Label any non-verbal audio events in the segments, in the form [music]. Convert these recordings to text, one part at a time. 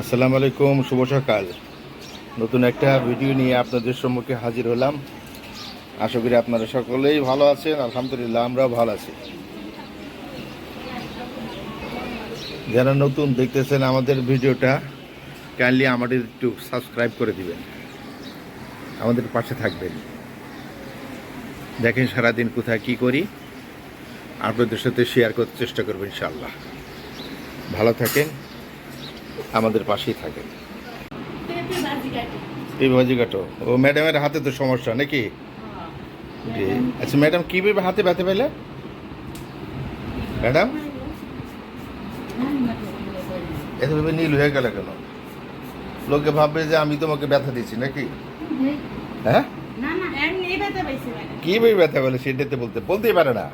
আসসালামু আলাইকুম, শুভ সকাল। নতুন একটা ভিডিও নিয়ে আপনাদের সম্মুখে হাজির হলাম। আশা করি আপনারা সকলেই ভালো আছেন, আলহামদুলিল্লাহ আমরাও ভালো আছি। যারা নতুন দেখতেছেন আমাদের ভিডিওটা কাইন্ডলি আমাদের একটু সাবস্ক্রাইব করে দিবেন। আমাদের পাশে থাকবেন। দেখেন সারাদিন কোথায় কি করি। আপনাদের সাথে শেয়ার করতে চেষ্টা করবেন ইনশাল্লাহ ভালো থাকেন। আমাদের পাশেই থাকেন পেঁপে কাটো। ও ম্যাডামের হাতে তো সমস্যা নাকি? জি। আচ্ছা ম্যাডাম কীভাবে হাতে ব্যথা পেলে? ম্যাডাম? এতভাবে নীল হয়ে গেল কেন? লোকে ভাববে যে আমি তোমাকে ব্যথা দিচ্ছি নাকি? হ্যাঁ? কীভাবে ব্যথা বলে সেটাতে বলতে বলতেই পারে না।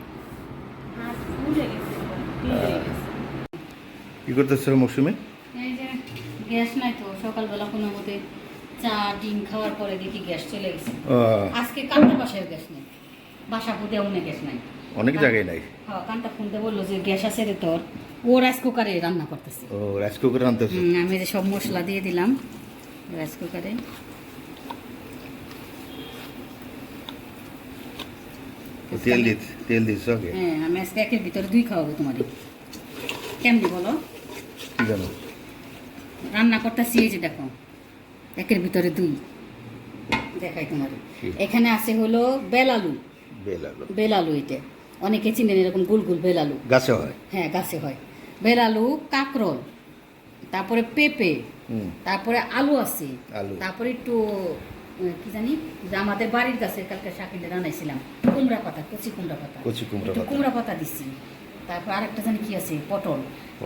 গেছে কী করতেছিল মৌসুমি? গ্যাস নাই তো সকালবেলা কোনো মতে চা ডিম খাওয়ার পরে দেখি গ্যাস চলে গেছে। আজকে কান্তা বাসায় গ্যাস নেই। বাসা পুঁতে অন্য গ্যাস নাই। অনেক জায়গায় নাই? হ্যাঁ কান্তা ফোনতে বলল যে গ্যাস আছে রে তোর। ও রাইস কুকারে রান্না করতেছে। ও রাইস কুকার আনতেছে আমি যে সব মশলা দিয়ে দিলাম রাইস কুকারে। তেল দিস তেল দিস ওকে হ্যাঁ আমি আজকে একের ভিতরে দুই খাওয়াবো তোমাদের কেমনি বলো? কি জানো? রান্না করতেছি এই যে দেখো একের ভিতরে দুই। দেখাই তোমার এখানে আছে হলো বেলালু বেল আলু। বেলালু এটা। অনেকে চিনেন এরকম গোল গোল বেলালু গাছে হয়। হ্যাঁ গাছে হয়। বেলালু কাকরল তারপরে পেঁপে তারপরে আলু আছে। তারপরে একটু কি জানি যে আমাদের বাড়ির গাছে কালকে শাকিলে রান্নাইছিলাম কুমড়া পাতা কচি কুমড়া পাতা। কচি কুমড়া পাতা। কুমড়া পাতা দিচ্ছি তারপর আরেকটা জানি কি আছে? পটল।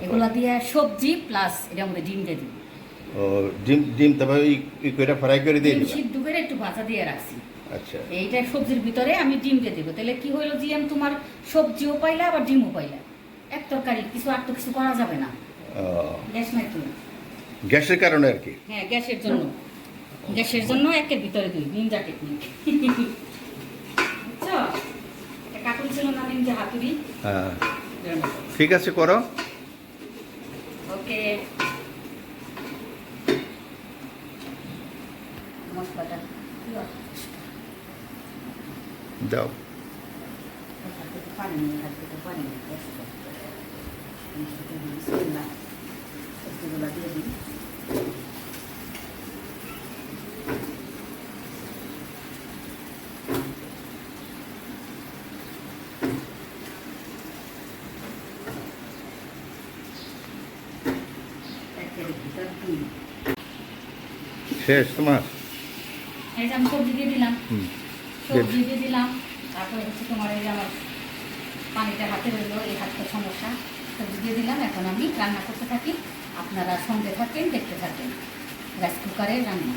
এগুলা দিয়ে সবজি প্লাস এটার মধ্যে ডিম দিয়ে দিই ও ডিম ডিম তারপরে ওই ই করে ফ্রাই করে দিয়ে দিবা? সিদ্ধ করে একটু ভাজা দিয়ে রাখছি। আচ্ছা। এইটা সবজির ভিতরে আমি ডিম দিয়ে দেবো। তাহলে কি হইল যে আমি তোমার সবজিও পাইলা আবার ডিমও পাইলা? এক তরকারি কিছু আর তো কিছু করা যাবে না। গ্যাস নাই তো? গ্যাসের কারণে আর কি? হ্যাঁ গ্যাসের জন্য। গ্যাসের জন্য একের ভিতরে দুই নিনজা টেকনিক [laughs] বুঝছ? এটা কার্টুন ছিল না নিনজা হাতুড়ি? হ্যাঁ। ঠিক আছে করো। ওকে। দাও। দিয়ে দিই একের ভিতর দুই শেষ তোমার? এই যে আমি সবজি দিয়ে দিলাম। সবজি দিয়ে দিলাম। তারপরে হচ্ছে তোমার এই আমার পানিটা হাতে রইল এই হাতটা সমস্যা। সবজি দিয়ে দিলাম। এখন আমি রান্না করতে থাকি। আপনারা সঙ্গে থাকেন দেখতে থাকেন। রাইস কুকারে রান্না।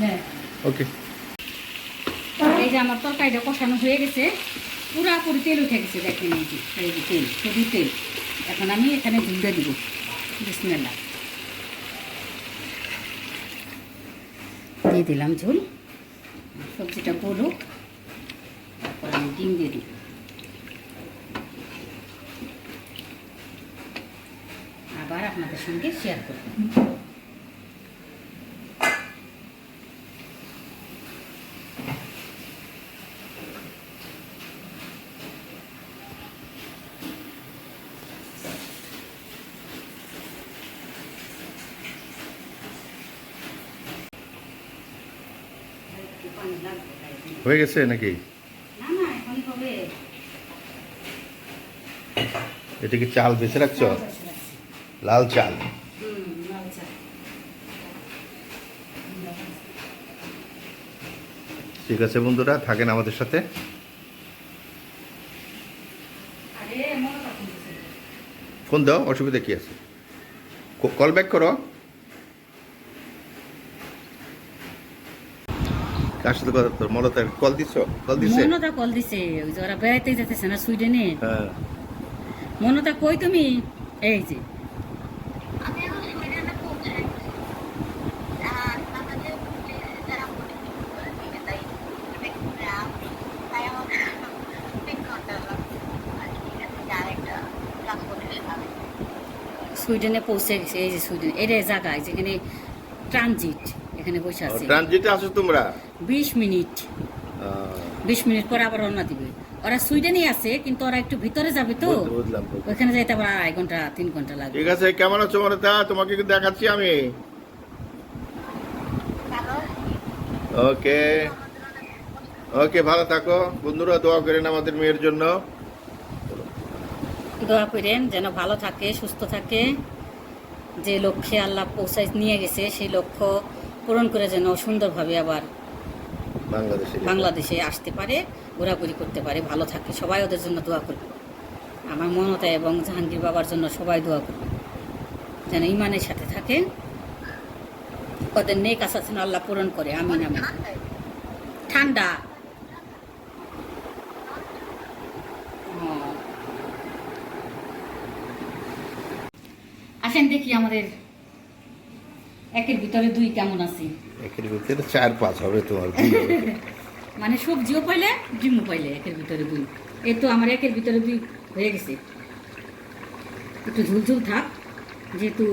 হ্যাঁ। ওকে এই যে আমার তরকারিটা কষানো হয়ে গেছে। পুরাপুরি তেল উঠে গেছে দেখেন এই যে তেল তেল। এখন আমি এখানে ঝুলতে দিব। বিসমেল্লা দিয়ে দিলাম ঝোল সবজিটা গলুক, তারপর আমি ডিম দিয়ে দিই আবার আপনাদের সঙ্গে শেয়ার করব। হয়ে গেছে নাকি এটা কি চাল বেছে রাখছ। লাল চাল। ঠিক আছে বন্ধুরা থাকেন আমাদের সাথে। ফোন দাও অসুবিধা কি আছে কল ব্যাক করো কার সাথে কথা তোর মলতা কল দিছ? কল দিছে? মনতা কল দিছে ওই যে ওরা বেড়াইতে যেতেছে না সুইডেনে। হ্যাঁ। মনতা কই তুমি? এই যে। সুইডেনে পৌঁছে গেছে এই যে সুইডেন এটা জায়গায় যেখানে ট্রানজিট এখানে বসে আছে। ট্রানজিটে আছো তোমরা? বিশ মিনিট। বিশ মিনিট পরে আবার রওনা দিবে। ওরা সুইডেনেই আছে কিন্তু ওরা একটু ভিতরে যাবে তো। ওইখানে যাইতে আবার আড়াই ঘণ্টা তিন ঘণ্টা লাগবে। ঠিক আছে কেমন আছো মনে তোমাকে দেখাচ্ছি আমি। ওকে। ওকে ভালো থাকো। বন্ধুরা দোয়া করেন আমাদের মেয়ের জন্য। দোয়া করেন যেন ভালো থাকে সুস্থ থাকে। যে লক্ষ্যে আল্লাহ পৌঁছায় নিয়ে গেছে সেই লক্ষ্য পূরণ করে যেন সুন্দরভাবে আবার বাংলাদেশে বাংলাদেশে আসতে পারে ঘোরাঘুরি করতে পারে ভালো থাকে। সবাই ওদের জন্য দোয়া করবে। আমার মমতা এবং জাহাঙ্গীর বাবার জন্য সবাই দোয়া করবে। যেন ইমানের সাথে থাকে। ওদের নেক আশা যেন আল্লাহ পূরণ করে। আমিন আমিন। ঠান্ডা। আসেন দেখি আমাদের একের ভিতরে দুই কেমন আছে? একের ভিতরে চার পাঁচ হবে তোমার [laughs] মানে সবজিও পাইলে ডিমও পাইলে একের ভিতরে দুই। এই তো আমার একের ভিতরে দুই হয়ে গেছে। একটু ঝুলঝুল থাক যেহেতু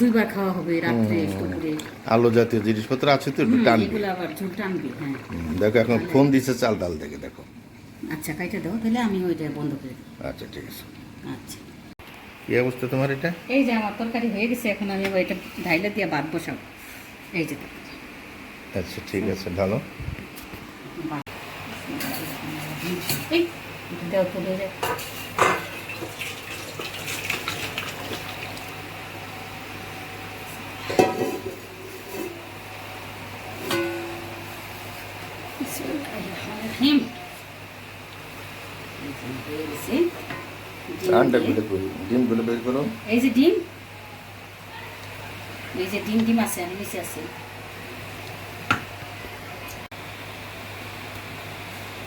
দুইবার খাওয়া হবে রাত্রে দুপুরে আলো জাতীয় জিনিসপত্র আছে তো একটু টানবে। এগুলো আবার ঝুল টানবে হ্যাঁ। দেখো এখন ফোন দিছে চাল ডাল দেখে দেখো। আচ্ছা কাইটা দাও তাহলে আমি ওইটা বন্ধ করে আচ্ছা ঠিক আছে। আচ্ছা। কি অবস্থা তোমার এটা এই যে আমার তরকারি হয়ে গেছে এখন আমি আবার এটা ঢাইলে দিয়ে ভাত বসাবো এই যে আচ্ছা ঠিক আছে বাহ। এই দেওয়া। আন্ডা গুলো করি। ডিমগুলো বের করো। এই যে ডিম। এই যে ডিম ডিম আছে নিচে আছে।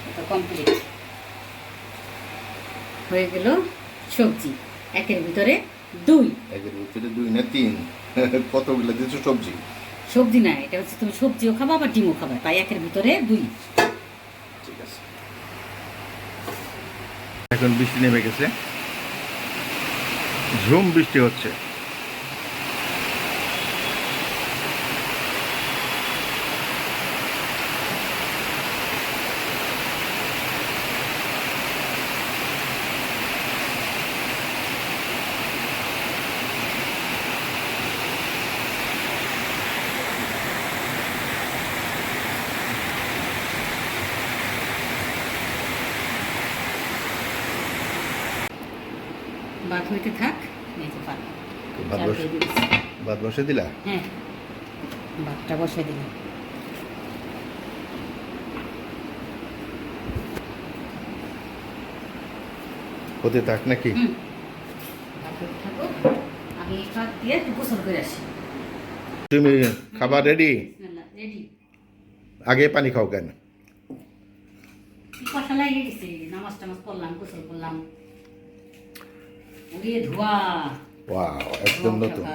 এটা কমপ্লিট হয়ে গেল সবজি। একের ভিতরে দুই। একের ভিতরে দুই না তিন? [laughs] কতগুলো দিচ্ছ সবজি? সবজি না এটা হচ্ছে তুমি সবজিও খাবা আবার ডিমও খাবা তাই একের ভিতরে দুই। ঠিক আছে। এখন বৃষ্টি নেমে গেছে। ঝুম বৃষ্টি হচ্ছে। ভাত হইতে থাক এই যে ভাত ভাত বসে বসে দিলা? হ্যাঁ। ভাতটা বসাই দিলাম। হতে থাক নাকি? তুমি খাবার রেডি আগে পানি খাও কেন? নামাজ টামাজ পড়লাম গোসল করলাম। উড়িয়ে ধোয়া। ওয়াও একদম নতুন।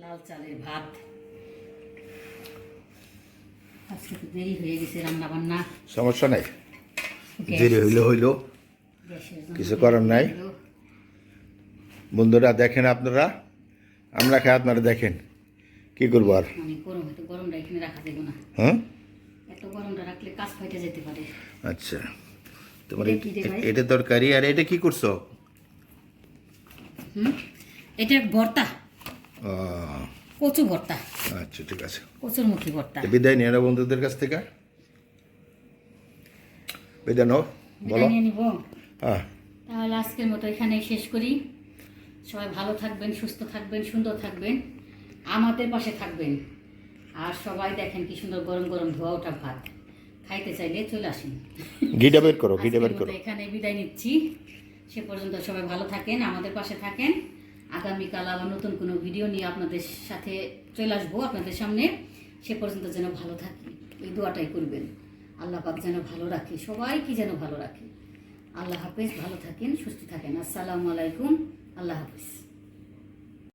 লাল চালের ভাত। আজকে তো দেরি হয়ে গেছে রান্না বান্না সমস্যা নাই। দেরি হইল হইল। কিছু করার নাই। বন্ধুরা দেখেন আপনারা? আমরা খাই আপনারা দেখেন। কি করব আর? মানে গরমটা এখানে রাখা যাবে না। হ্যাঁ? এত গরমটা রাখলে কাজ ফাইটে যেতে পারে। আচ্ছা। তোমার এটা ভাই? এটা তরকারি আর এটা কি করছ? এটা ভর্তা। কচু ভর্তা। আচ্ছা ঠিক আছে। কচুর মুখী ভর্তা। বিদায় নিয়ে বন্ধুদের কাছ থেকে। বিদায় নাও বলো। হ্যাঁ। তাহলে আজকের মতো এখানেই শেষ করি। সবাই ভালো থাকবেন সুস্থ থাকবেন সুন্দর থাকবেন আমাদের পাশে থাকবেন। আর সবাই দেখেন কি সুন্দর গরম গরম ধোয়া ওঠা ভাত। খাইতে চাইলে চলে আসেন ঘিটা বের করো ঘিটা বের করো। এখানে বিদায় নিচ্ছি। সে পর্যন্ত সবাই ভালো থাকেন আমাদের পাশে থাকেন। আগামীকাল আবার নতুন কোনো ভিডিও নিয়ে আপনাদের সাথে চলে আসব আপনাদের সামনে। সে পর্যন্ত যেন ভালো থাকি এই দোয়াটাই করবেন। আল্লাহ পাক যেন ভালো রাখে সবাইকে যেন ভালো রাখে। আল্লাহ হাফেজ ভালো থাকেন সুস্থ থাকেন। আসসালামু আলাইকুম আল্লাহ হাফেজ।